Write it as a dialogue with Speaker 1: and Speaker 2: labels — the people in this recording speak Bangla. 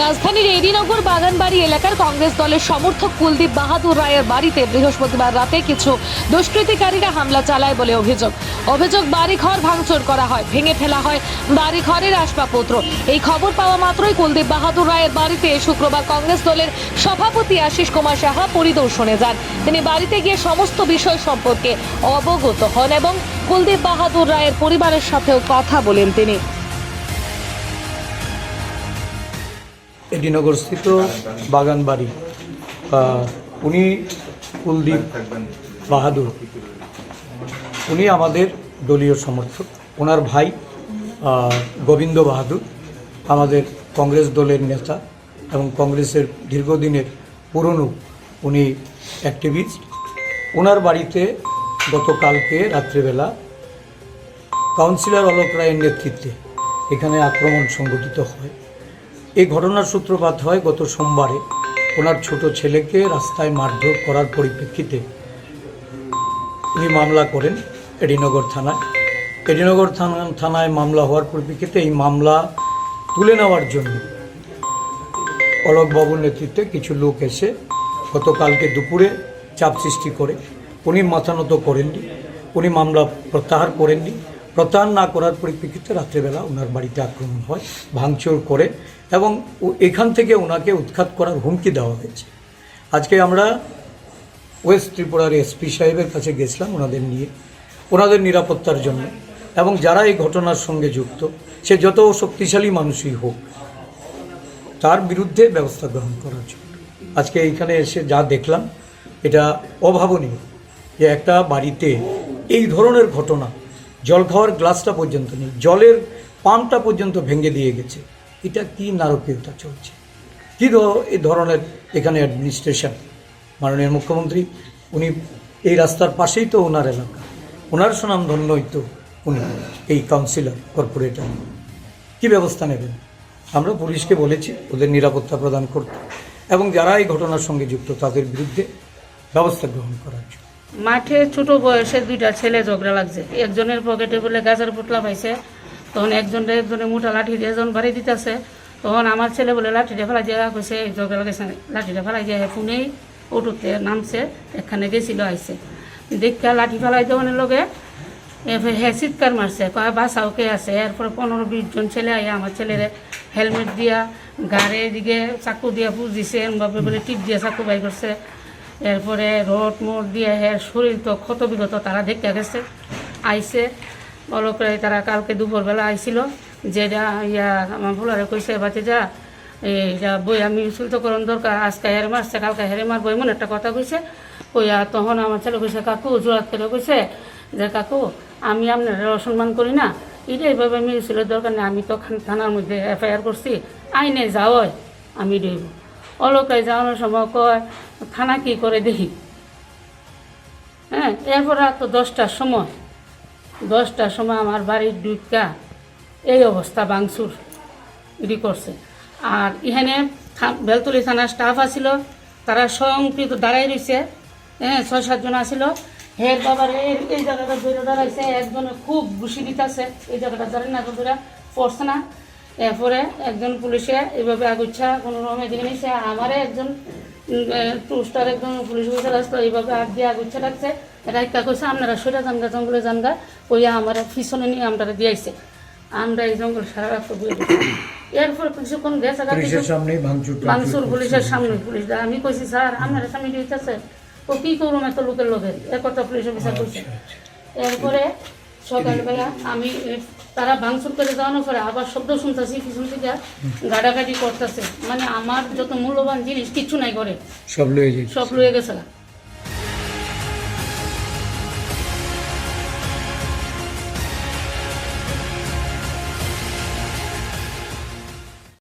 Speaker 1: রাজধানীর এডিনগর বাগানবাড়ি এলাকার কংগ্রেস দলের সমর্থক কুলদীপ বাহাদুর রায়ের বাড়িতে বৃহস্পতিবার রাতে কিছু দুষ্কৃতিকারীরা হামলা চালায় বলে অভিযোগ। অভিযোগ, বাড়িঘর ভাঙচুর করা হয়, ভেঙে ফেলা হয় বাড়িঘরের আসবাবপত্র। এই খবর পাওয়া মাত্রই কুলদীপ বাহাদুর রায়ের বাড়িতে শুক্রবার কংগ্রেস দলের সভাপতি আশিস কুমার সাহা পরিদর্শনে যান। তিনি বাড়িতে গিয়ে সমস্ত বিষয় সম্পর্কে অবগত হন এবং কুলদীপ বাহাদুর রায়ের পরিবারের সাথেও কথা বলেন তিনি।
Speaker 2: এডিনগরস্থিত বাগানবাড়ি উনি কুলদীপ বাহাদুর। উনি আমাদের দলীয় সমর্থক। ওনার ভাই গোবিন্দ বাহাদুর, আমাদের কংগ্রেস দলের নেতা এবং কংগ্রেসের দীর্ঘদিনের পুরনো উনি অ্যাক্টিভিস্ট। ওনার বাড়িতে গতকালকে রাত্রিবেলা কাউন্সিলর অলোক রায়ের নেতৃত্বে এখানে আক্রমণ সংঘটিত হয়। এই ঘটনার সূত্রপাত হয় গত সোমবারে। ওনার ছোট ছেলেকে রাস্তায় মারধর করার পরিপ্রেক্ষিতে উনি মামলা করেন এডিনগর থানায়। এডিনগর থানা, থানায় মামলা হওয়ার পরিপ্রেক্ষিতে এই মামলা তুলে নেওয়ার জন্য অলোকবাবুর নেতৃত্বে কিছু লোক এসে গতকালকে দুপুরে চাপ সৃষ্টি করে। উনি মাথা নত করেননি, উনি মামলা প্রত্যাহার করেননি। প্রত্যাহার না করার পরিপ্রেক্ষিতে রাত্রেবেলা ওনার বাড়িতে আক্রমণ হয়, ভাঙচুর করে এবং এখান থেকে ওনাকে উৎখাত করার হুমকি দেওয়া হয়েছে। আজকে আমরা ওয়েস্ট ত্রিপুরার এসপি সাহেবের কাছে গেছিলাম ওনাদের নিয়ে, ওনাদের নিরাপত্তার জন্য এবং যারা এই ঘটনার সঙ্গে যুক্ত, সে যত শক্তিশালী মানুষই হোক, তার বিরুদ্ধে ব্যবস্থা গ্রহণ করার জন্য। আজকে এইখানে এসে যা দেখলাম, এটা অভাবনীয় যে একটা বাড়িতে এই ধরনের ঘটনা জল খাওয়ার গ্লাসটা পর্যন্ত নেই, জলের পাম্পটা পর্যন্ত ভেঙে দিয়ে গেছে। এটা কি নারকীয়তা চলছে? কী ধ- এই ধরনের এখানে অ্যাডমিনিস্ট্রেশন মাননীয় মুখ্যমন্ত্রী, উনি এই রাস্তার পাশেই তো ওনার এলাকা। ওনার সুনাম ধন্যই তো উনি, এই কাউন্সিলর কর্পোরেটর কি ব্যবস্থা নেবেন? আমরা পুলিশকে বলেছি, ওদের নিরাপত্তা প্রদান করতে। এবং যারা এই ঘটনার সঙ্গে যুক্ত, তাদের বিরুদ্ধে ব্যবস্থা গ্রহণ করার জন্য।
Speaker 3: মাঠে ছোট বয়সে দুইটা ছেলে ঝগড়া লাগছে। একজনের পকেটে বলে গাছের পোটলা পাইছে, তখন একজনের একজনের মোটা লাঠি দিয়ে যখন বাড়ি দিতেছে। তখন আমার ছেলে বলে, লাঠিটা ফেলাই দিয়ে কইছে ঝগড়া লাগেছে লাঠিটা ফেলাই দিয়ে ফোনেই অটোতে নামছে এখানে গেছিল আইছে। দেখা লাঠি ফেলাই দেওয়ানের লগে হ্যাঁ চিৎকার মারছে, কয়, বাসাও কে আছে? এরপরে পনেরো বিশ জন ছেলে আইয়া আমার ছেলেরে হেলমেট দিয়া গাড়ে দিকে চাকু দিয়া পুজ দিছে বলে টিপ দিয়ে চাকু বাই করছে। এরপরে রড মোট দিয়ে হ্যাঁ শরীর তো ক্ষত বিগত তারা দেখতে গেছে, আইছে। অলকরে তারা কালকে দুপুরবেলা আইছিল যেটা ইয়া আমার ভুলারে কইছে বাচ্চা যা এইটা বই আমি শুল্তকরণ দরকার, আজকে হেরে মারছে, কালকে হেরে মারবো, এমন একটা কথা কইছে। কইয়া তখন আমার ছেলে কইছে, কাকু জোরাত করে কইছে যে, কাকু, আমি আপনার অসম্মান করি না, এটা এইভাবে ছিল দরকার নেই, আমি তো থানার মধ্যে এফআইআর করছি, আইনে যাওয়াই আমি দেব অলকায় যাওয়ানোর সময় কয় থানা কি করে দেখি? হ্যাঁ এরপর তো দশটার সময়। দশটার সময় আমার বাড়ির দুইটা এই অবস্থা বাংসুর ইডি করছে। আর এখানে বেলতলি থানার স্টাফ আছিল, তারা স্বয়ংকৃত দাঁড়াই রয়েছে হ্যাঁ ছয় সাতজন আছিল। হের বাবার এই এই জায়গাটা ধরে দাঁড়াইছে, একজনে খুব ঘুষি দিতেছে, এই জায়গাটা ধরে না ধরে পড়ছে না। এরপরে একজন পুলিশে এইভাবে আগুচ্ছা কোনো রকমে দিকে নিছে আমারে একজন টু স্টার একজন পুলিশ অফিসার আসলো এইভাবে আগ দিয়ে আগুচ্ছা রাখছে এটা একটা কইছে আপনারা সোজা জানগা জঙ্গলে জানগা। কইয়া আমার পিছনে নিয়ে আমরা দিয়াইছে আমরা এই জঙ্গল সারা রাস্তা দিয়ে এরপর কিছুক্ষণ গেছে গা
Speaker 2: পুলিশের ভাঙচুর
Speaker 3: মানসুর পুলিশের সামনে পুলিশ দা- আমি কইছি স্যার আপনার স্বামী দিতেছে ও কি করুম এত লোকের লোকের এ কথা পুলিশ অফিসার কইছে। এরপরে সকালবেলা আমি তারা ভাঙচুর করে দেওয়ানোর পরে আবার শব্দ শুনতেছি পিছন থেকে গাড়াগাড়ি করতেছে। মানে আমার যত মূল্যবান জিনিস কিছু নাই করে
Speaker 2: সব লয়ে
Speaker 3: সব লয়ে গেছে।